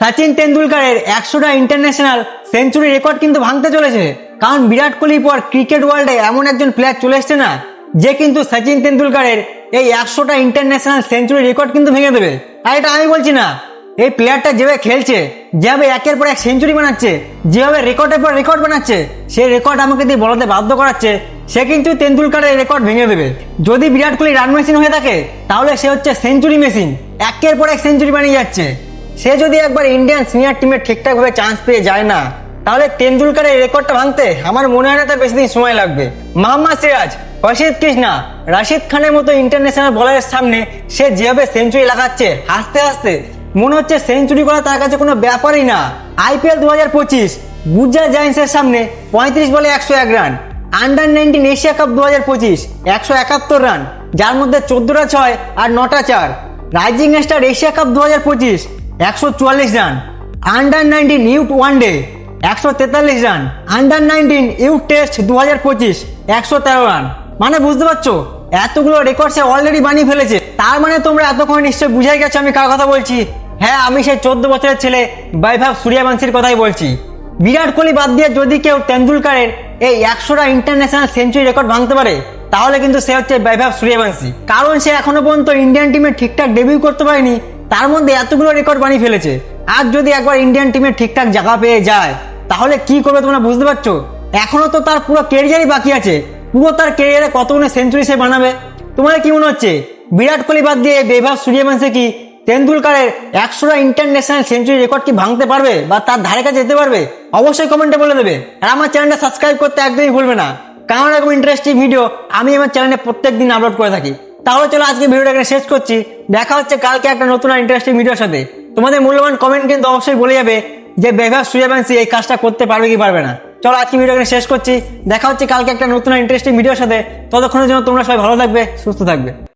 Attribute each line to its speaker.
Speaker 1: সচিন তেন্ডুলকারের একশোটা international century record কিন্তু ভাঙতে চলেছে। কারণ বিরাট কোহলির পর ক্রিকেট ওয়ার্ল্ডে এমন একজন প্লেয়ার চলে এসছে না, যে কিন্তু সচিন তেন্ডুলকারের এই একশোটা ইন্টারন্যাশনাল সেঞ্চুরি রেকর্ড কিন্তু ভেঙে দেবে। আর এটা আমি বলছি না, এই প্লেয়ারটা যেভাবে খেলছে, যেভাবে একের পর এক সেঞ্চুরি বানাচ্ছে, যেভাবে রেকর্ডের পর রেকর্ড বানাচ্ছে সেই রেকর্ড আমাকে দিয়ে বলাতে বাধ্য করাচ্ছে, সে কিন্তু তেন্ডুলকারের রেকর্ড ভেঙে দেবে। যদি বিরাট কোহলি রান মেশিন হয়ে থাকে, তাহলে সে হচ্ছে সেঞ্চুরি মেশিন একের পর এক সেঞ্চুরি বানিয়ে যাচ্ছে। সে যদি একবার ইন্ডিয়ান সিনিয়র টিমে ঠিকঠাকভাবে চান্স পেয়ে যায় না, তাহলে তেন্ডুলকারের রেকর্ডটা ভাঙতে আমার মনে হয় না তার বেশি দিন সময় লাগবে। মোহাম্মদ সিরাজ অসিত কৃষ্ণা, রাশিদ খানের মতো ইন্টারন্যাশনাল বলারের সামনে সে যেভাবে সেঞ্চুরি লাগাচ্ছে, হাসতে হাসতে, মনে হচ্ছে সেঞ্চুরি করা তার কাছে কোনো ব্যাপারই না। আইপিএল দু হাজার পঁচিশ, গুজরাট জায়েন্টসের সামনে পঁয়ত্রিশ বলে একশো এক run under nineteen Asia cup দু হাজার পঁচিশ, একশো একাত্তর রান যার মধ্যে চোদ্দটা ছয় আর নটা চার। রাইজিং স্টার এশিয়া কাপ দু হাজার পঁচিশ একশো চুয়াল্লিশ run under nineteen youth one day একশো তেতাল্লিশ run under nineteen youth test দু হাজার পঁচিশ, একশো তেরো রান। মানে বুঝতে পারছ? এতগুলো রেকর্ড সে অলরেডি বানিয়ে ফেলেছে। তার মানে তোমরা এতক্ষণ নিশ্চয়ই বুঝাই গেছো আমি কার কথা বলছি? হ্যাঁ আমি সেই চোদ্দ বছরের ছেলে বৈভব সূর্যবংশীর কথাই বলছি। বিরাট কোহলি বাদ দিয়ে যদি কেউ তেন্ডুলকারের এই একশোটা ইন্টারন্যাশনাল সেঞ্চুরি রেকর্ড ভাঙতে পারে, তাহলে কিন্তু সে হচ্ছে বৈভব সূর্যবংশী। কারণ সে এখনও পর্যন্ত ইন্ডিয়ান টিমে ঠিকঠাক ডেবিউ করতে পারেনি। তার মধ্যে এতগুলো রেকর্ড বানিয়ে ফেলেছে। আর যদি একবার ইন্ডিয়ান টিমে ঠিকঠাক জায়গা পেয়ে যায়, তাহলে কি করবে তোমরা বুঝতে পারছ? এখনও তো তার পুরো কেরিয়ারই বাকি আছে। পুরো তার কেরিয়ারে কতগুলো সেঞ্চুরি সে বানাবে? তোমার কি মনে হচ্ছে? বিরাট কোহলি বাদ দিয়ে বৈভব সূর্যবংশী কি তেন্ডুলকারের একশোটা ইন্টারন্যাশনাল সেঞ্চুরি রেকর্ড কি ভাঙতে পারবে বা তার ধারে কাছে যেতে পারবে? অবশ্যই কমেন্টে বলে দেবে। আর আমার চ্যানেলটা সাবস্ক্রাইব করতে একদমই ভুলবে না। কারণ এরকম ইন্টারেস্টিং ভিডিও আমি আমার চ্যানেলে প্রত্যেক দিন আপলোড করে থাকি। তাহলে চলো আজকে ভিডিওটা এখানে শেষ করছি। দেখা হচ্ছে কালকে একটা নতুন আর ইন্টারেস্টিং ভিডিওর সাথে। তোমাদের মূল্যবান কমেন্ট কিন্তু অবশ্যই বলে যাবে যে বেভাস সূর্যবংশী এই কাজটা করতে পারবে কি পারবে না। চলো আজকে ভিডিও এখানে শেষ করছি। দেখা হচ্ছে কালকে একটা নতুন আর ইন্টারেস্টিং ভিডিওর সাথে। ততক্ষণের জন্য তোমরা সবাই ভালো থাকবে, সুস্থ থাকবে।